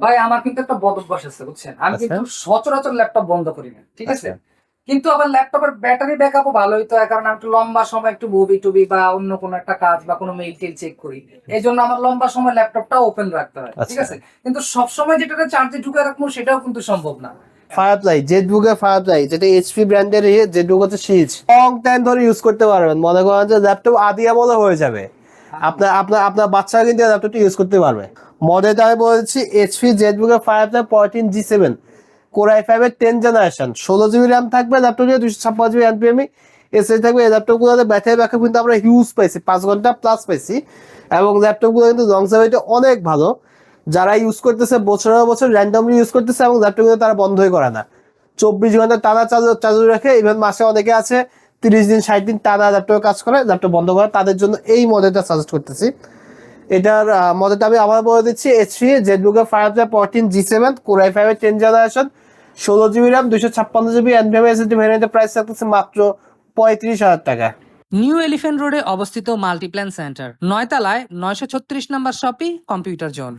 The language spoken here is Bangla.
ভাই আমার কিন্তু একটা বদ অভ্যাস আছে বুঝছেন? আমি আচ্ছা। কিন্তু সচরাচর ল্যাপটপ বন্ধ করি না ঠিক আছে? আচ্ছা। কিন্তু আবার ল্যাপটপের ব্যাটারি ব্যাকআপও ভালো হইতো হয় কারণ আমি একটু লম্বা সময় একটু মুভি টুবি বা অন্য কোনো একটা কাজ বা কোনো মেইল টেল চেক করি। এই জন্য আমার লম্বা সময় ল্যাপটপটা ওপেন রাখতে হয় ঠিক আচ্ছা। আছে? কিন্তু সবসময় যেটা চার্জে ঢুকে রাখব সেটাও কিন্তু সম্ভব না। ফায়ারফ্লাই জেটবুকের ফায়ারফ্লাই যেটা এইচপি ব্র্যান্ডের হচ্ছে সিজ লং টাইম ধরে ইউজ করতে পারবেন। মনে করেন যে ল্যাপটপ আদি আমলে হয়ে যাবে। আপনার আপনার আপনার বাচ্চারা কিন্তু ল্যাপটপটি ইউজ করতে পারবে। মডেলটা আমি বলেছি H P জেটবুকের Firefly fourteen G seven core i ফাইভের টেন জেনারেশন ষোলো জিবি র্যাম থাকবে ল্যাপটপ দিয়ে দুশো ছাপ্পান্ন জিবি এনপিএমি এসএস থাকবে। এই ল্যাপটপগুলোতে ব্যাটারি ব্যাকআপ কিন্তু আমরা হিউজ পাইছি পাঁচ ঘণ্টা প্লাস পাইছি এবং ল্যাপটপগুলো কিন্তু লং লংসাইভিটি অনেক ভালো। যারা ইউজ করতেছে, বছরের বছর র্যান্ডমলি ইউজ করতেছে, এবং ল্যাপটপগুলো তারা বন্ধই করে না। চব্বিশ ঘণ্টা টানা চালু চালু রাখে ইভেন মাসে অনেকে আছে তিরিশ দিন, ষাট দিন টানা ল্যাপটপে কাজ করে ল্যাপটপ বন্ধ করে। তাদের জন্য এই মডেলটা সাজেস্ট করতেছি। এটার মডেলটা আমি আবার বলে দিচ্ছি HP জেটবুকের five fourteen G seven core i ফাইভের টেন জেনারেশন ষোলো জিবি র্যাম দুশো ছাপ্পান্ন জিবি এনভিএম এসএসডি ভ্যারিয়েন্টের প্রাইস থাকতেছে মাত্র পঁয়ত্রিশ হাজার টাকা। নিউ এলিফেন্ট রোডে অবস্থিত মাল্টিপ্ল্যান সেন্টার নয়তলায় নয়শো ছত্রিশ নম্বর শপি কম্পিউটার জোন